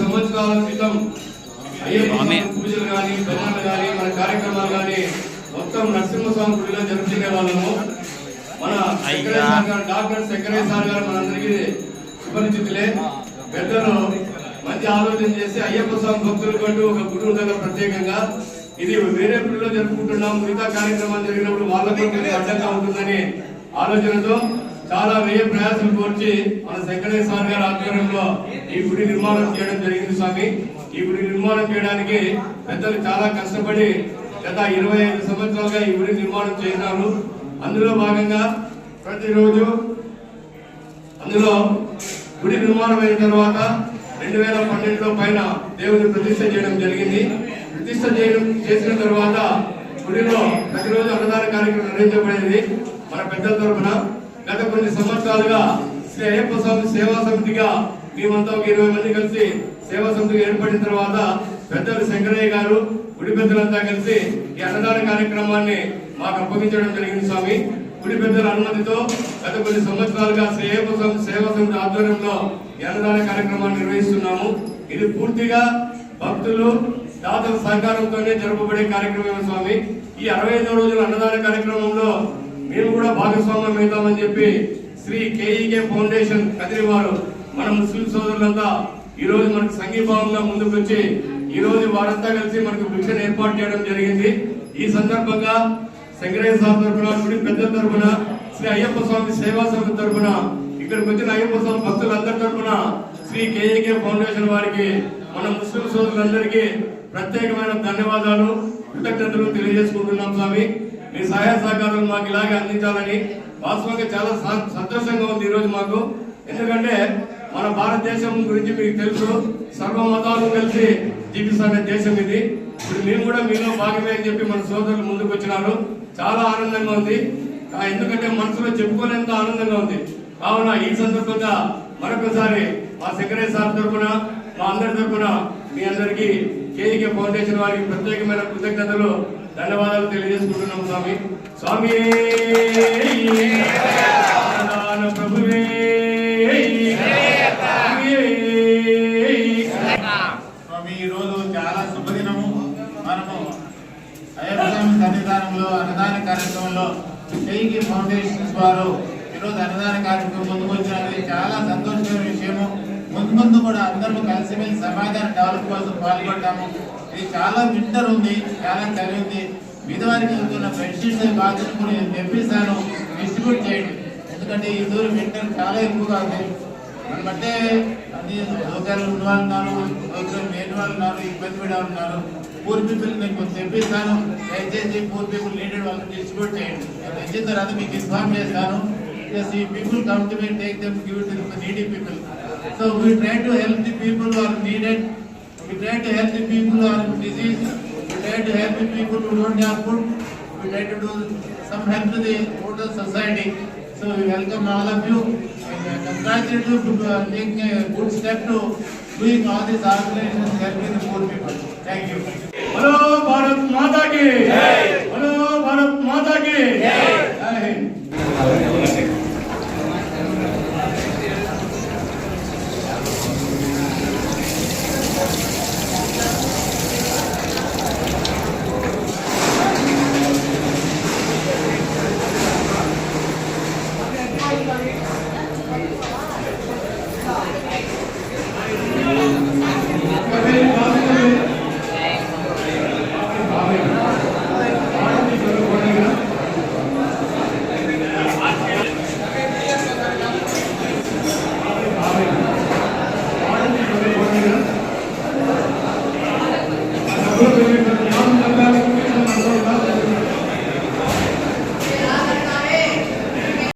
సంవత్సరం అయ్యప్ప పూజలు కానీ భజనలు కానీ మన కార్యక్రమాలు కానీ మొత్తం నరసింహస్వామి గుడిలో జరుపుకునే వాళ్ళము. మన డాక్టర్ శంకరయ్య సార్ గారు మనందరికీ సుపరిచితులే పెద్దలు మంచి ఆలోచన చేసి అయ్యప్ప స్వామి భక్తులకు అంటూ ఒక గుడి ఉండగా ప్రత్యేకంగా. ఇది వేరే గుడిలో జరుపుకుంటున్నాం మిగతా కార్యక్రమాలు జరిగినప్పుడు వాళ్ళకు అడ్డంగా ఉంటుందని ఆలోచనతో చాలా వ్యయ ప్రయాసం కోర్చి మన శంకరేశ్వర స్వామి గారి ఆధ్వర్యంలో ఈ గుడి నిర్మాణం చేయడం జరిగింది స్వామి. ఈ గుడి నిర్మాణం చేయడానికి పెద్దలు చాలా కష్టపడి గత ఇరవై ఐదు సంవత్సరాలుగా ఈ గుడి నిర్మాణం చేసినారు అందులో భాగంగా ప్రతిరోజు అందులో గుడి నిర్మాణం అయిన తర్వాత రెండు వేల పన్నెండులో పైన దేవుని ప్రతిష్ట చేయడం జరిగింది. ప్రతిష్ట చేయడం చేసిన తర్వాత గుడిలో ప్రతిరోజు అన్నదాన కార్యక్రమం నిర్వహించబడేది మన పెద్దల తరఫున గత కొన్ని సంవత్సరాలుగా శ్రీ అయ్యప్ప స్వామి సేవా సమితిగా మేమంతా ఒక ఇరవై మంది కలిసి సేవా సమితిగా ఏర్పడిన తర్వాత పెద్దలు శంకరయ్య గారు గుడి పెద్దలంతా కలిసి ఈ అన్నదాన కార్యక్రమాన్ని మాకు అప్పగించడం జరిగింది స్వామి. గుడి పెద్దల అనుమతితో గత కొన్ని సంవత్సరాలుగా శ్రీ అయ్యప్ప స్వామి సేవా సమితి ఆధ్వర్యంలో ఈ అన్నదాన కార్యక్రమాన్ని నిర్వహిస్తున్నాము. ఇది పూర్తిగా భక్తులు దాతల సహకారంతోనే జరపబడే కార్యక్రమం స్వామి. ఈ అరవై ఐదో రోజుల అన్నదాన కార్యక్రమంలో మేము కూడా భాగస్వామ్యం అవుతామని చెప్పి శ్రీ కేఈకే ఫౌండేషన్ కదిరి వారు మన ముస్లిం సోదరులంతా ఈ రోజు మనకు సంఘీభావంగా ముందుకు వచ్చి ఈ రోజు వారంతా కలిసి మనకు భిక్షను ఏర్పాటు చేయడం జరిగింది. ఈ సందర్భంగా శంకరయ్య స్వామి తరఫున గుడి పెద్దల తరఫున శ్రీ అయ్యప్ప స్వామి సేవా సమితి తరఫున ఇక్కడికి వచ్చిన అయ్యప్ప స్వామి భక్తులందరి తరఫున శ్రీ కేఏకే ఫౌండేషన్ వారికి మన ముస్లిం సోదరులందరికీ ప్రత్యేకమైన ధన్యవాదాలు కృతజ్ఞతలు తెలియజేసుకుంటున్నాం స్వామి. మీ సహాయ సహకారాలు మాకు ఇలాగే అందించాలని వాస్తవంగా చాలా సంతోషంగా ఉంది ఈరోజు మాకు. ఎందుకంటే మన భారతదేశం గురించి మీకు తెలుసు సర్వ మతాలు కలిసి జీవిస్తున్న దేశం ఇది. ఇప్పుడు మేము కూడా మీలో భాగమే అని చెప్పి మన సోదరులు ముందుకు వచ్చినారు. చాలా ఆనందంగా ఉంది. ఎందుకంటే మనసులో చెప్పుకోలేంత ఆనందంగా ఉంది. కావున ఈ సందర్భంగా మరొకసారి మా సెక్రటరీ సార్ తరఫున మా అందరి తరఫున మీ అందరికీ కేఈకే ఫౌండేషన్ వారికి ప్రత్యేకమైన కృతజ్ఞతలు ధన్యవాదాలు తెలియజేసుకుంటున్నాం స్వామి. స్వామి! ప్రభువే! స్వామి! ఈరోజు రోజు చాలా శుభదినము. మనము అయ్యప్ప సన్నిధానంలో అన్నదాన కార్యక్రమంలో చేయికి ఫౌండేషన్స్ వారు ఈరోజు అన్నదాన కార్యక్రమం ముందుకొచ్చినది చాలా సంతోషమైన విషయము. ముందు ముందు కూడా అందరూ కలిసిమెలిసి సమాజాన్ని డెవలప్ కోసం పాల్గొంటాము. ఇది చాలా వింటర్ ఉంది చాలా చలి ఉంది వారికి వెళ్తున్న బెడ్షీట్స్ బాధ్యత కూడా నేను తెప్పిస్తాను. డిస్ట్రిబ్యూట్ చేయండి. ఎందుకంటే ఈ దూరం వింటర్ చాలా ఎక్కువగా ఉంది. మనం అది అన్ని లోకాలు ఉన్న వాళ్ళు ఉన్నారు లోకాలు లేని వాళ్ళు ఉన్నారు ఇబ్బంది పడే వాళ్ళు ఉన్నారు. పూర్ పీపుల్ నేను కొంచెం తెప్పిస్తాను. దయచేసి పూర్ పీపుల్ నీడెడ్ వాళ్ళు డిస్ట్రిబ్యూట్ చేయండి. నేను తెచ్చిన తర్వాత మీకు ఇన్ఫార్మ్ చేస్తాను. Yes, ఈ people come to me take them give to needy people. So we try to help the people are needed We need healthy people who are disease. We need happy people who don't have food. We need to do some help to the older society. So we welcome all of you and congratulate you to taking a good step to doing all these organizations helping the poor people. Thank you. Hello, Bharat Mata ki. Hello, Bharat Mata ki. Jai.